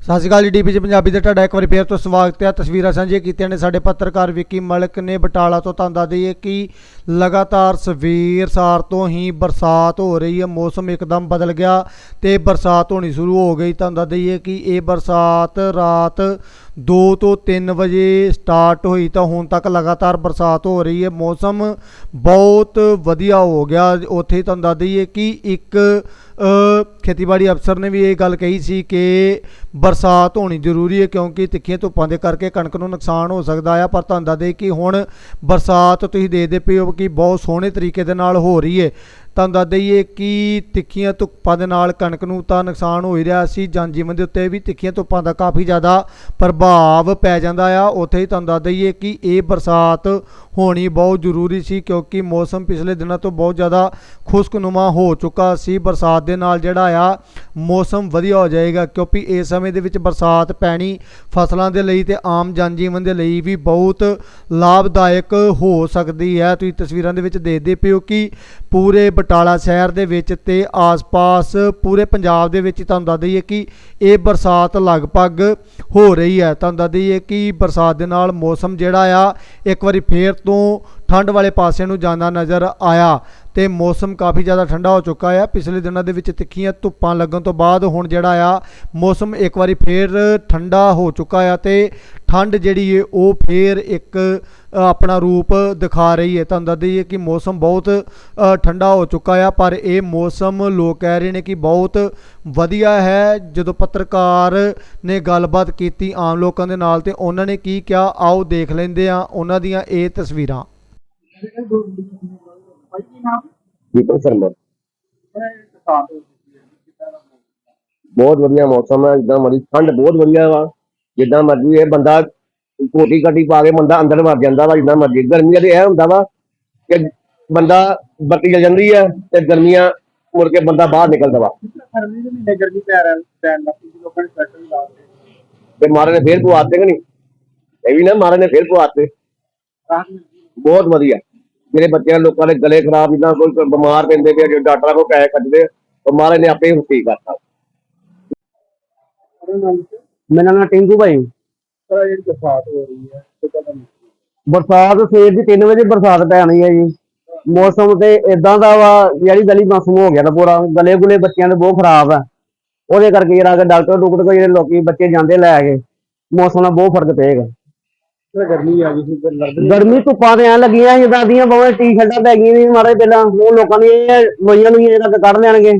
ਸਤਿ ਸ਼੍ਰੀ ਅਕਾਲ ਜੀ ਡੀਪੀ ਪੰਜਾਬੀ ਦੇ ਤੁਹਾਡਾ ਇੱਕ ਵਾਰੀ ਫੇਰ ਤੋਂ ਸਵਾਗਤ ਹੈ। ਤਸਵੀਰਾਂ ਸਾਂਝੀਆਂ ਕੀਤੀਆਂ ਨੇ ਸਾਡੇ ਪੱਤਰਕਾਰ ਵਿੱਕੀ ਮਲਕ ਨੇ। ਬਟਾਲਾ ਤੋਂ ਤੁਹਾਨੂੰ ਦੱਸ ਦਈਏ ਕਿ ਲਗਾਤਾਰ ਸਵੇਰ ਸਾਰ ਤੋਂ ਹੀ ਬਰਸਾਤ ਹੋ ਰਹੀ ਹੈ। ਮੌਸਮ ਇੱਕਦਮ ਬਦਲ ਗਿਆ ਤੇ ਬਰਸਾਤ ਹੋਣੀ ਸ਼ੁਰੂ ਹੋ ਗਈ। ਤੁਹਾਨੂੰ ਦੱਸ ਦਈਏ ਕਿ ਇਹ ਬਰਸਾਤ ਰਾਤ 2 ਤੋਂ 3 ਵਜੇ ਸਟਾਰਟ ਹੋਈ ਤਾਂ ਹੁਣ ਤੱਕ ਲਗਾਤਾਰ ਬਰਸਾਤ ਹੋ ਰਹੀ ਹੈ। ਮੌਸਮ ਬਹੁਤ ਵਧੀਆ ਹੋ ਗਿਆ। ਉੱਥੇ ਤੁਹਾਨੂੰ ਦੱਸ ਦਈਏ ਕਿ ਇੱਕ ਖੇਤੀਬਾੜੀ ਅਫਸਰ ਨੇ ਵੀ ਇਹ ਗੱਲ ਕਹੀ ਸੀ ਕਿ ਬਰਸਾਤ ਹੋਣੀ ਜ਼ਰੂਰੀ ਹੈ ਕਿਉਂਕਿ ਤਿੱਖੀਆਂ ਧੁੱਪਾਂ ਦੇ ਕਰਕੇ ਕਣਕ ਨੂੰ ਨੁਕਸਾਨ ਹੋ ਸਕਦਾ ਆ, ਪਰ ਤੁਹਾਨੂੰ ਦੱਸ ਦੇ ਕਿ ਹੁਣ ਬਰਸਾਤ ਤੁਸੀਂ ਦੇਖਦੇ ਪਏ ਹੋ ਕਿ ਬਹੁਤ ਸੋਹਣੇ ਤਰੀਕੇ ਦੇ ਨਾਲ ਹੋ ਰਹੀ ਹੈ। ਤੁਹਾਨੂੰ ਦੱਸ ਦਈਏ ਕਿ ਤਿੱਖੀਆਂ ਧੁੱਪਾਂ ਦੇ ਨਾਲ ਕਣਕ ਨੂੰ ਤਾਂ ਨੁਕਸਾਨ ਹੋ ਹੀ ਰਿਹਾ ਸੀ। ਜਨ ਜੀਵਨ ਦੇ ਉੱਤੇ ਵੀ ਤਿੱਖੀਆਂ ਧੁੱਪਾਂ ਦਾ ਕਾਫੀ ਜ਼ਿਆਦਾ ਪ੍ਰਭਾਵ ਪੈ ਜਾਂਦਾ ਆ। ਉੱਥੇ ਹੀ ਤੁਹਾਨੂੰ ਦੱਸ ਦਈਏ ਕਿ ਇਹ ਬਰਸਾਤ ਹੋਣੀ ਬਹੁਤ ਜ਼ਰੂਰੀ ਸੀ ਕਿਉਂਕਿ ਮੌਸਮ ਪਿਛਲੇ ਦਿਨਾਂ ਤੋਂ ਬਹੁਤ ਜ਼ਿਆਦਾ ਖੁਸ਼ਕਨੁਮਾ ਹੋ ਚੁੱਕਾ ਸੀ। ਬਰਸਾਤ ਦੇ ਨਾਲ ਜਿਹੜਾ ਆ, ਮੌਸਮ ਵਧੀਆ ਹੋ ਜਾਏਗਾ ਕਿਉਂਕਿ ਇਸ ਸਮੇਂ ਦੇ ਵਿੱਚ ਬਰਸਾਤ ਪੈਣੀ ਫਸਲਾਂ ਦੇ ਲਈ ਤੇ ਆਮ ਜਨ ਜੀਵਨ ਦੇ ਲਈ ਵੀ ਬਹੁਤ ਲਾਭਦਾਇਕ ਹੋ ਸਕਦੀ ਹੈ। ਤੁਸੀਂ ਤਸਵੀਰਾਂ ਦੇ ਵਿੱਚ ਦੇਖਦੇ ਪਿਓ ਕਿ ਪੂਰੇ ਬਟਾਲਾ ਸ਼ਹਿਰ ਦੇ ਵਿੱਚ ਤੇ ਆਸ-ਪਾਸ ਪੂਰੇ ਪੰਜਾਬ ਦੇ ਵਿੱਚ ਤੁਹਾਨੂੰ ਦੱਸ ਦਈਏ ਕਿ ਇਹ ਬਰਸਾਤ ਲਗਭਗ ਹੋ ਰਹੀ ਹੈ। ਤੁਹਾਨੂੰ ਦੱਸ ਦਈਏ ਕਿ ਬਰਸਾਤ ਦੇ ਨਾਲ ਮੌਸਮ ਜਿਹੜਾ ਆ, ਇੱਕ ਵਾਰੀ ਫੇਰ ਤੋਂ ਠੰਡ ਵਾਲੇ ਪਾਸੇ ਨੂੰ ਜਾਂਦਾ ਨਜ਼ਰ ਆਇਆ ਤੇ ਮੌਸਮ ਕਾਫੀ ਜ਼ਿਆਦਾ ਠੰਡਾ ਹੋ ਚੁੱਕਾ ਆ। ਪਿਛਲੇ ਦਿਨਾਂ ਦੇ ਵਿੱਚ ਤਿੱਖੀਆਂ ਧੁੱਪਾਂ ਲੱਗਣ ਤੋਂ ਬਾਅਦ ਹੁਣ ਜਿਹੜਾ ਆ, ਮੌਸਮ ਇੱਕ ਵਾਰੀ ਫੇਰ ਠੰਡਾ ਹੋ ਚੁੱਕਾ ਆ ਤੇ ਠੰਡ ਜਿਹੜੀ ਏ, ਉਹ ਫੇਰ ਇੱਕ ਆਪਣਾ ਰੂਪ ਦਿਖਾ ਰਹੀ ਹੈ ਤੁਹਾਨੂੰ ਦੱਸ ਦਈਏ ਕਿ ਮੌਸਮ ਬਹੁਤ ਠੰਡਾ ਹੋ ਚੁੱਕਾ ਆ, ਪਰ ਇਹ ਮੌਸਮ ਲੋਕ ਕਹਿ ਰਹੇ ਨੇ ਕਿ ਬਹੁਤ ਵਧੀਆ ਹੈ। ਜਦੋਂ ਪੱਤਰਕਾਰ ਨੇ ਗੱਲਬਾਤ ਕੀਤੀ ਆਮ ਲੋਕਾਂ ਦੇ ਨਾਲ ਤੇ ਉਹਨਾਂ ਨੇ ਕੀ ਕਿਹਾ, ਆਓ ਦੇਖ ਲੈਂਦੇ ਆ ਉਹਨਾਂ ਦੀਆਂ ਇਹ ਤਸਵੀਰਾਂ। ਦੀਪਕ ਸ਼ਰਮਾ। ਬਹੁਤ ਵਧੀਆ ਮੌਸਮ ਹੈ, ਇਦਾਂ ਮਰੀ ਠੰਡ ਬਹੁਤ ਵਧੀਆ ਵਾ। ਜਿੱਦਾਂ ਮਰਜ਼ੀ ਇਹ ਬੰਦਾ ਕੋਟੀ ਕਾਟੀ ਪਾ ਕੇ ਬੰਦਾ ਅੰਦਰ ਵੜ ਜਾਂਦਾ ਵਾ, ਜਿੱਦਾਂ ਮਰਜ਼ੀ। ਗਰਮੀਆਂ ਦੇ ਇਹ ਹੁੰਦਾ ਵਾ ਕਿ ਬੰਦਾ ਬੱਤੀ ਚਲ ਜਾਂਦੀ ਹੈ ਤੇ ਗਰਮੀਆਂ ਮੁੜ ਕੇ ਬੰਦਾ ਬਾਹਰ ਨਿਕਲਦਾ ਵਾ। ਗਰਮੀ ਦੇ ਮਹੀਨੇ ਗਰਮੀ ਪੈ ਰਿਹਾ ਪੈਣ ਲੱਗ ਪਈ ਲੋਕਾਂ ਨੇ ਸਵੈਟਰ ਵੀ ਲਾ ਦਿੱਤੇ ਤੇ ਮਾਰੇ ਨੇ ਫੇਰ ਪਵਾਤੇ ਕਿ ਨਹੀਂ? ਇਹ ਵੀ ਨਾ ਮਾਰੇ ਨੇ ਫੇਰ ਪਵਾਤੇ ਬਹੁਤ ਵਧੀਆ। ਜਿਹੜੇ ਬੱਚਿਆਂ ਲੋਕਾਂ ਦੇ ਗਲੇ ਖਰਾਬ, ਜਿੱਦਾਂ ਕੋਈ ਬਿਮਾਰ ਪੈਂਦੇ ਪਏ ਡਾਕਟਰਾਂ ਕੋਲ ਪੈਸੇ ਕੱਢਦੇ ਉਹ ਮਾਰੇ ਨੇ ਆਪੇ ਹੀ ਠੀਕ ਕਰਤਾ। ਮੇਰਾ ਨਾਮ ਟਿੰਕੂ ਭਾਈ। ਸਾਰਾ ਜਿਹੜੀ ਬਰਸਾਤ ਹੋ ਰਹੀ ਹੈ ਬਰਸਾਤ ਸਵੇਰ ਦੀ 3 ਵਜੇ ਬਰਸਾਤ ਪੈਣੀ ਹੈ ਜੀ। ਮੌਸਮ ਤੇ ਇਦਾਂ ਦਾ ਵਾ ਜਿਹੜੀ ਗਲੀ ਮੌਸਮ ਹੋ ਗਿਆ ਤਾਂ ਪੂਰਾ। ਗਲੇ ਗੁਲੇ ਬੱਚਿਆਂ ਦੇ ਬਹੁਤ ਖਰਾਬ ਆ। ਉਹਦੇ ਕਰਕੇ ਜਿਹੜਾ ਕਿ ਡਾਕਟਰ ਡੁਕਟਰ ਕੋਲ ਜਿਹੜੇ ਲੋਕੀ ਬੱਚੇ ਜਾਂਦੇ ਲੈ ਕੇ ਮੌਸਮ ਨਾਲ ਬਹੁਤ ਫ਼ਰਕ ਪਏਗਾ। ਗਰਮੀ ਆ ਗਈ ਸੀ ਗਰਮੀ ਧੁੱਪਾਂ ਤੇ ਐ ਲੱਗੀਆਂ ਜਿੱਦਾਂ ਦੀਆਂ ਬਹੁਤ ਟੀ-ਸ਼ਰਟਾਂ ਪੈ ਗਈਆਂ ਨੇ ਮਾਰੇ ਪਹਿਲਾਂ। ਉਹ ਲੋਕਾਂ ਨੇ ਲੋਈਆਂ ਨੂੰ ਜਿਹੜਾ ਕੱਢ ਲੈਣਗੇ।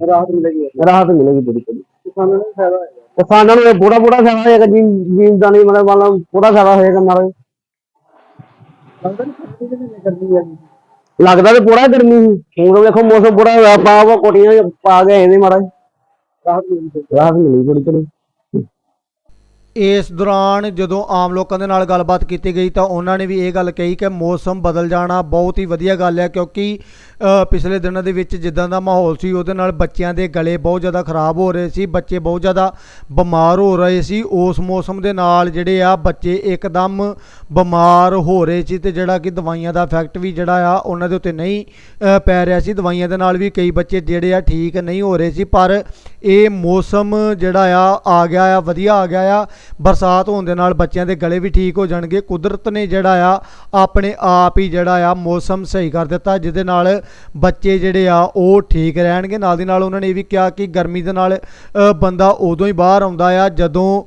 ਰਾਤ ਮਿਲੇਗੀ। ਰਾਹਤ ਮਿਲੇਗੀ ਬੜੀ ਬੜੀ ਕਿਸਾਨਾਂ ਨੂੰ ਫਾਇਦਾ ਹੋਏਗਾ। ਕਿਸਾਨਾਂ ਨੂੰ ਪੂਰਾ ਪੂਰਾ ਫਾਇਦਾ ਹੋਏਗਾ ਜੀ ਜੀਨਦਾਨੀ ਮਤਲਬ ਵਾਲਾ ਪੂਰਾ ਫਾਇਦਾ ਹੋਏਗਾ ਮਾਰੇ ਲੱਗਦਾ ਨਹੀਂ ਤੇ ਪੂਰਾ ਗਰਮੀ ਸੀ। ਹੁਣ ਵੇਖੋ ਮੌਸਮ ਪੂਰਾ ਹੋਇਆ ਪਾ ਕੋਟੀਆਂ ਪਾ ਗਏ ਇਹਦੇ ਮਾੜਾ। ਰਾਤ ਮਿਲੀ ਬੜੀ ਬੜੀ ਇਸ ਦੌਰਾਨ ਜਦੋਂ ਆਮ ਲੋਕਾਂ ਦੇ ਨਾਲ ਗੱਲਬਾਤ ਕੀਤੀ ਗਈ ਤਾਂ ਉਹਨਾਂ ਨੇ ਵੀ ਇਹ ਗੱਲ ਕਹੀ ਕਿ ਮੌਸਮ ਬਦਲ ਜਾਣਾ ਬਹੁਤ ਹੀ ਵਧੀਆ ਗੱਲ ਹੈ ਕਿਉਂਕਿ ਪਿਛਲੇ ਦਿਨਾਂ ਦੇ ਵਿੱਚ ਜਿੱਦਾਂ ਦਾ ਮਾਹੌਲ ਸੀ ਉਹਦੇ ਨਾਲ ਬੱਚਿਆਂ ਦੇ ਗਲੇ ਬਹੁਤ ਜ਼ਿਆਦਾ ਖਰਾਬ ਹੋ ਰਹੇ ਸੀ, ਬੱਚੇ ਬਹੁਤ ਜ਼ਿਆਦਾ ਬਿਮਾਰ ਹੋ ਰਹੇ ਸੀ, ਉਸ ਮੌਸਮ ਦੇ ਨਾਲ ਜਿਹੜੇ ਆ ਬੱਚੇ ਇੱਕਦਮ ਬਿਮਾਰ ਹੋ ਰਹੇ ਸੀ ਤੇ ਜਿਹੜਾ ਕਿ ਦਵਾਈਆਂ ਦਾ ਇਫੈਕਟ ਵੀ ਜਿਹੜਾ ਆ ਉਹਨਾਂ ਦੇ ਉੱਤੇ ਨਹੀਂ ਪੈ ਰਿਹਾ ਸੀ, ਦਵਾਈਆਂ ਦੇ ਨਾਲ ਵੀ ਕਈ ਬੱਚੇ ਜਿਹੜੇ ਆ ਠੀਕ ਨਹੀਂ ਹੋ ਰਹੇ ਸੀ, ਪਰ ਇਹ ਮੌਸਮ ਜਿਹੜਾ ਆ ਆ ਗਿਆ ਆ, ਵਧੀਆ ਆ ਗਿਆ ਆ ਬਰਸਾਤ ਹੋਣ ਦੇ ਨਾਲ ਬੱਚਿਆਂ ਦੇ ਗਲੇ ਵੀ ਠੀਕ ਹੋ ਜਾਣਗੇ। ਕੁਦਰਤ ਨੇ ਜਿਹੜਾ ਆ, ਆਪਣੇ ਆਪ ਹੀ ਜਿਹੜਾ ਆ, ਮੌਸਮ ਸਹੀ ਕਰ ਦਿੱਤਾ, ਜਿਹਦੇ ਨਾਲ ਬੱਚੇ ਜਿਹੜੇ ਆ, ਉਹ ਠੀਕ ਰਹਿਣਗੇ। ਨਾਲ ਦੀ ਨਾਲ ਉਹਨਾਂ ਨੇ ਇਹ ਵੀ ਕਿਹਾ ਕਿ ਗਰਮੀ ਦੇ ਨਾਲ ਬੰਦਾ ਉਦੋਂ ਹੀ ਬਾਹਰ ਆਉਂਦਾ ਆ, ਜਦੋਂ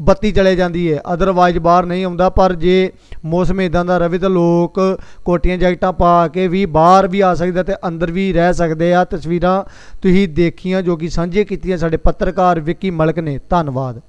ਬੱਤੀ ਚਲੇ ਜਾਂਦੀ ਹੈ ਅਦਰਵਾਈਜ਼ ਬਾਹਰ ਨਹੀਂ ਆਉਂਦਾ, ਪਰ ਜੇ ਮੌਸਮ ਇਦਾਂ ਦਾ ਰਵੇ ਤਾਂ ਲੋਕ ਕੋਟੀਆਂ ਜੈਕਟਾਂ ਪਾ ਕੇ ਵੀ ਬਾਹਰ ਵੀ ਆ ਸਕਦੇ ਤੇ ਅੰਦਰ ਵੀ ਰਹਿ ਸਕਦੇ ਆ। ਤਸਵੀਰਾਂ ਤੁਸੀਂ ਦੇਖੀਆਂ ਜੋ ਕਿ ਸਾਂਝੇ ਕੀਤੀਆਂ ਸਾਡੇ ਪੱਤਰਕਾਰ ਵਿੱਕੀ ਮਲਕ ਨੇ। ਧੰਨਵਾਦ।